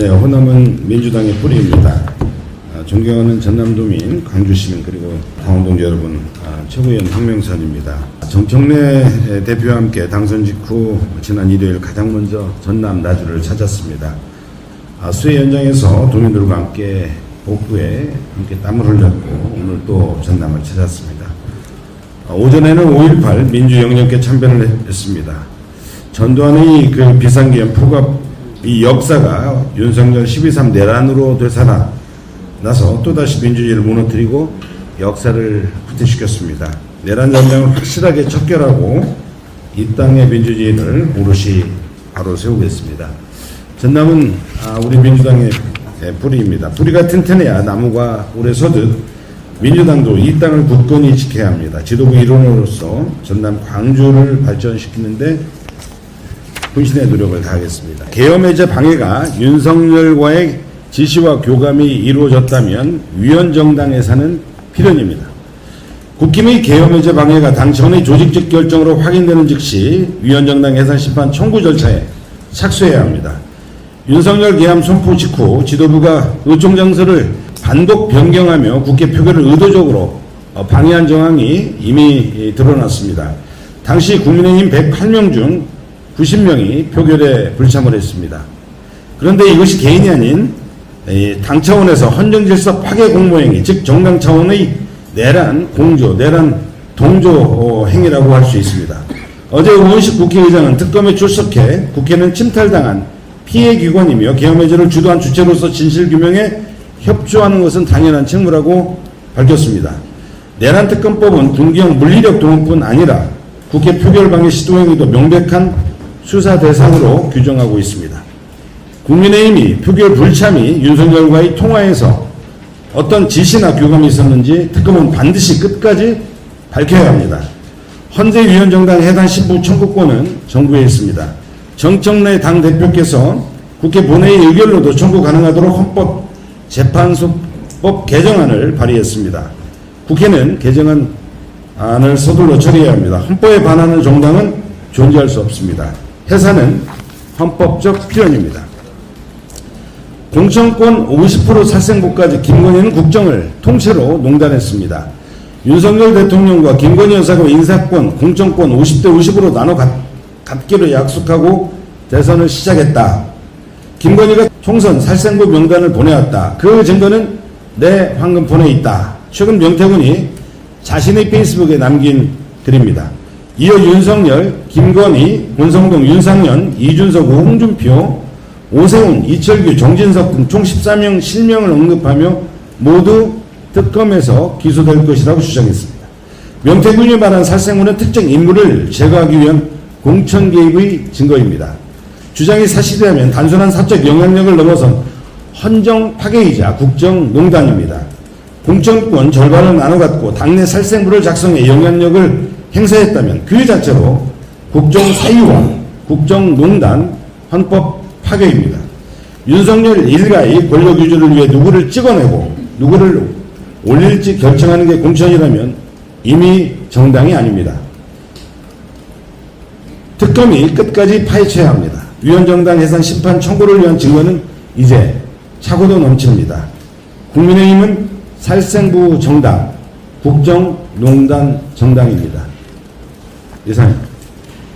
네, 호남은 민주당의 뿌리입니다. 아, 존경하는 전남도민, 광주시민 그리고 강원동 여러분, 아, 최고위원 황명선입니다. 정청래 대표와 함께 당선 직후 지난 일요일 가장 먼저 전남 나주를 찾았습니다. 아, 수해 현장에서 도민들과 함께 복구에 함께 땀을 흘렸고 오늘 또 전남을 찾았습니다. 아, 오전에는 5.18 민주영령께 참배를 했습니다. 전두환의 그 비상기현 포갑 이 역사가 윤석열 12.3 내란으로 되살아 나서 또다시 민주주의를 무너뜨리고 역사를 후퇴시켰습니다. 내란 전쟁을 확실하게 척결하고 이 땅의 민주주의를 오롯이 바로 세우겠습니다. 전남은 아, 우리 민주당의 예, 뿌리입니다. 뿌리가 튼튼해야 나무가 오래 서듯 민주당도 이 땅을 굳건히 지켜야 합니다. 지도부 일원으로서 전남 광주를 발전시키는데 분신의 노력을 다하겠습니다. 계엄해제 방해가 윤석열과의 지시와 교감이 이루어졌다면 위원정당에서는 필연입니다. 국힘의 계엄해제 방해가 당청의 조직적 결정으로 확인되는 즉시 위원정당 해산 심판 청구 절차에 착수해야 합니다. 윤석열 계엄 선포 직후 지도부가 의총 장소를 단독 변경하며 국회 표결을 의도적으로 어, 방해한 정황이 이미 드러났습니다. 당시 국민의힘 108명 중 90명이 표결에 불참을 했습니다. 그런데 이것이 개인이 아닌 당 차원에서 헌정질서 파괴 공모행위, 즉 정당 차원의 내란 공조, 내란 동조 어, 행위라고 할 수 있습니다. 어제 우원식 국회의장은 특검에 출석해 국회는 침탈당한 피해 기관이며 계엄해제를 주도한 주체로서 진실규명에 협조하는 것은 당연한 책무라고 밝혔습니다. 내란 특검법은 군기형 물리력 동원뿐 아니라 국회 표결 방해 시도 행위도 명백한 수사 대상으로 규정하고 있습니다. 국민의힘이 표결 불참이 윤석열과의 통화에서 어떤 지시나 교감이 있었는지 특검은 반드시 끝까지 밝혀야 합니다. 헌재 위원정당 해당 신부 청구권은 정부에 있습니다. 정청래 당 대표께서 국회 본회의 의결로도 청구 가능하도록 헌법 재판소법 개정안을 발의했습니다. 국회는 개정안을 서둘러 처리해야 합니다. 헌법에 반하는 정당은 존재할 수 없습니다. 해산은 헌법적 필연입니다. 공천권 50% 살생부까지 김건희는 국정을 통째로 농단했습니다. 윤석열 대통령과 김건희 여사가 인사권, 공천권 50대 50으로 나눠 갖, 갖기로 약속하고 대선을 시작했다. 김건희가 총선 살생부 명단을 보내왔다. 그 증거는 내 황금 폰에 있다. 최근 명태군이 자신의 페이스북에 남긴 글입니다. 이어 윤석열, 김건희, 권성동, 윤상현, 이준석, 홍준표, 오세훈, 이철규, 정진석 등 총 14명 실명을 언급하며 모두 특검에서 기소될 것이라고 주장했습니다. 명태균이 말한 살생부는 특정 인물을 제거하기 위한 공천 개입의 증거입니다. 주장이 사실이라면 단순한 사적 영향력을 넘어선 헌정 파괴이자 국정 농단입니다. 공천권 절반을 나눠 갖고 당내 살생부를 작성해 영향력을 행사했다면 그 자체로 국정 사유와 국정농단 헌법 파괴입니다. 윤석열 일가의 권력 유지를 위해 누구를 찍어내고 누구를 올릴지 결정하는 게 공천이라면 이미 정당이 아닙니다. 특검이 끝까지 파헤쳐야 합니다. 위원정당 해산 심판 청구를 위한 증거는 이제 차고도 넘칩니다. 국민의힘은 살생부 정당, 국정농단 정당입니다. 이상입니다.